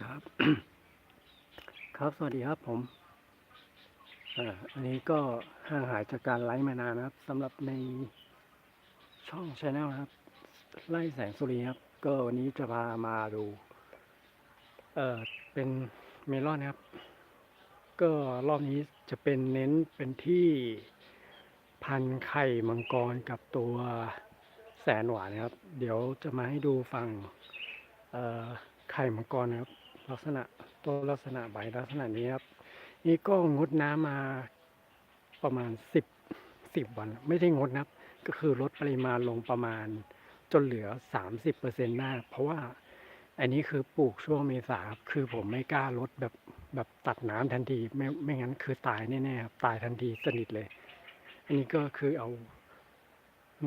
ครับ ครับสวัสดีครับผมอันนี้ก็ห่างหายจากการไลฟ์มานานนะครับสำหรับในช่องช anel นะครับ ไล่แสงสุรีครับ ก็วันนี้จะพามาดู เอ่อเป็นเมลอนนะครับ ก็รอบนี้จะเป็นเน้นเป็นที่พันไข่มังกรกับตัวแสนหวานนะครับ เดี๋ยวจะมาให้ดูฝั่งไข่มังกรนะครับ ลักษณะต้นลักษณะใบลักษณะนี้ครับ นี่ก็งดน้ำมาประมาณสิบสิบวัน ไม่ได้งดนะครับก็คือลดปริมาณลงประมาณจนเหลือสามสิบเปอร์เซ็นต์ได้เพราะว่าอันนี้คือปลูกช่วงเมษาครับคือผมไม่กล้าลดแบบแบบตัดน้ำทันทีไม่ไม่งั้นคือตายแน่ๆครับตายทันทีสนิทเลย อันนี้ก็คือเอา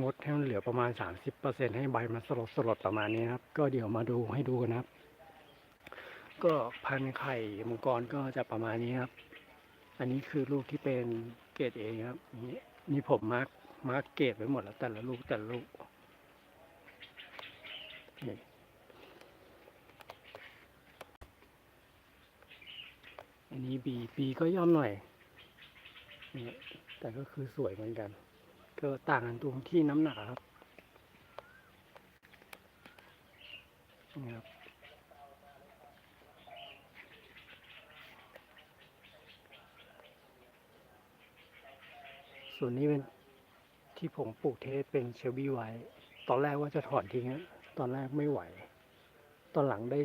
งดให้มันเหลือประมาณสามสิบเปอร์เซ็นให้ใบมันสลดสลดประมาณนี้ครับ ก็เดี๋ยวมาดูให้ดูกันนะครับ ก็พันไข่มังกรก็จะประมาณนี้ครับ อันนี้คือลูกที่เป็นเกรดเองครับ นี่นี่ผมมาร์กมาร์กเกรดไว้หมดแล้วแต่ละลูกแต่ละลูกนี่อันนี้บีบีก็ย่อมหน่อยนี่แต่ก็คือสวยเหมือนกัน ก็ต่างกันตรงที่น้ำหนักครับนี่ครับ ส่วนนี้เป็นที่ผมปลูกเทสเป็นเชลบี้ไว้ ตอนแรกว่าจะถอนทิ้งตอนแรกไม่ไหว ตอนหลังได้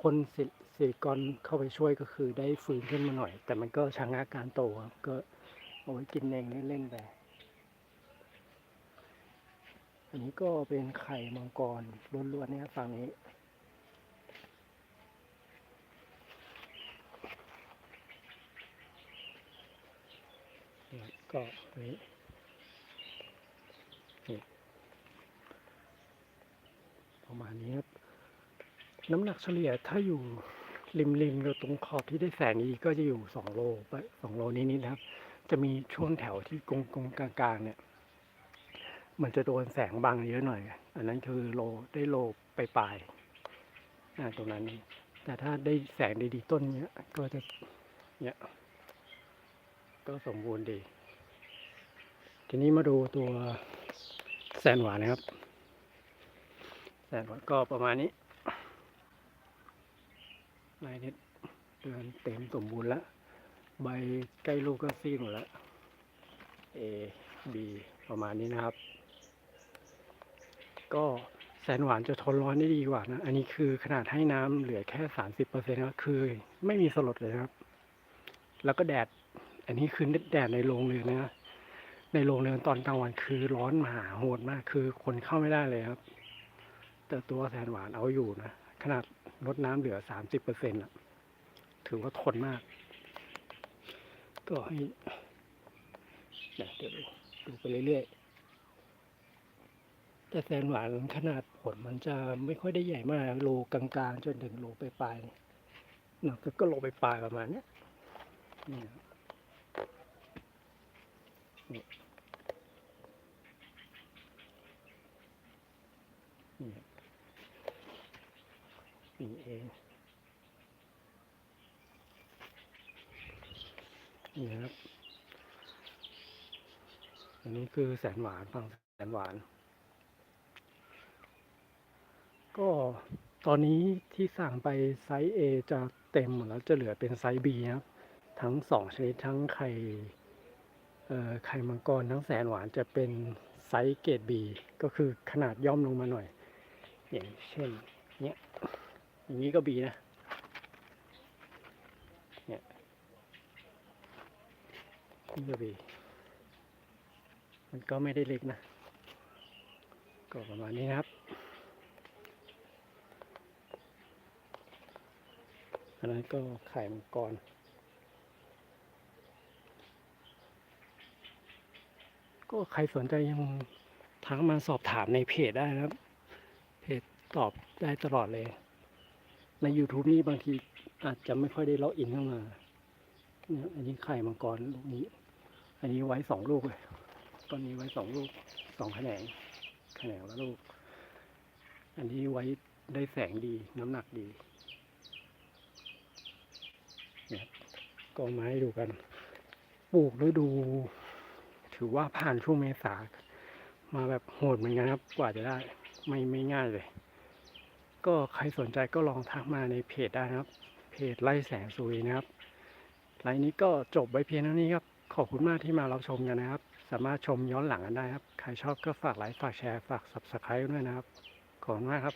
พ่นซิซิลิกอนเข้าไปช่วยก็คือได้ฟื้นขึ้นมาหน่อย แต่มันก็ชะงักการโตครับก็เอาไว้กินเองเล่นๆไปอันนี้ก็เป็นไข่มังกรล้วนๆเนี่ยฝั่งนี้ เนี่ย ก็นี้นี่ประมาณนี้ครับ น้ำหนักเฉลี่ยถ้าอยู่ริมริมๆตรงขอบที่ได้แสงดีก็จะอยู่สองโลไปสองโลนิดนะครับ จะมีช่วงแถวที่กงกงกลางๆ เนี่ย มันจะโดนแสงบังเยอะหน่อย อันนั้นคือโลได้โลไปปลายๆอ่าตรงนั้น แต่ถ้าได้แสงดีๆต้นเนี้ยก็จะเนี่ยก็สมบูรณ์ดี ทีนี้มาดูตัวแสนหวานนะครับแสนหวานก็ประมาณนี้ลายน็ดเดือนเต็มสมบูรณ์แล้ว ใบใกล้ลูกก็ซีดหมดแล้ว A B ประมาณนี้นะครับ ก็แสนหวานจะทนร้อนได้ดีกว่านะ อันนี้คือขนาดให้น้ำเหลือแค่สามสิบเปอร์เซ็นต์ก็คือไม่มีสลดเลยครับ แล้วก็แดด อันนี้คือแดดในโรงเรือนนะ ในโรงเรือนตอนกลางวันคือร้อนมหาโหดมาก คือคนเข้าไม่ได้เลยครับ แต่ตัวแสนหวานเอาอยู่นะ ขนาดลดน้ำเหลือสามสิบเปอร์เซ็นต์ถือว่าทนมาก ก็ให้เดี๋ยวดูดูไปเรื่อยๆ แต่แสนหวานขนาดผลมันจะไม่ค่อยได้ใหญ่มาก โลกลางๆ จนถึงโลปลายๆเนาะก็โลปลายประมาณนี้นี่น นี่นี่เองนี่ครับอันนี้คือแสนหวานฟังแสนหวาน ก็ตอนนี้ที่สั่งไปไซส์ A จะเต็มหมดแล้วจะเหลือเป็นไซส์ B นะครับ ทั้งสองชนิดทั้งไข่ไข่มังกรทั้งแสนหวานจะเป็นไซส์เกรด B ก็คือขนาดย่อมลงมาหน่อย อย่างเช่นเนี้ยอย่างนี้ก็ B นะเนี่ยนี่ก็ B มันก็ไม่ได้เล็กนะ ก็ประมาณนี้นะครับอันนั้นก็ไข่มังกรก็ใครสนใจยังทักมาสอบถามในเพจได้นะครับ ตอบได้ตลอดเลย ใน YouTube นี่บางทีอาจจะไม่ค่อยได้ล็อกอินเข้ามาเนี่ยอันนี้ไข่มังกรลูกนี้ อันนี้ไว้สองลูกเลยต้นนี้ไว้สองลูกสองแขนงแขนงละลูก อันนี้ไว้ได้แสงดีน้ำหนักดีเนี่ยก็มาให้ดูกัน ปลูกฤดู ถือว่าผ่านช่วงเมษามาแบบโหดเหมือนกันครับ กว่าจะได้ ไม่ไม่ง่ายเลย ก็ใครสนใจก็ลองทักมาในเพจได้นะครับ เพจไล่แสงสุยนะครับไลน์นี้ก็จบไว้เพียงเท่านี้ครับ ขอบคุณมากที่มารับชมกันนะครับ สามารถชมย้อนหลังกันได้ครับ ใครชอบก็ฝากไลค์ฝากแชร์ฝาก subscribe ด้วยนะครับ ขอบคุณมากครับ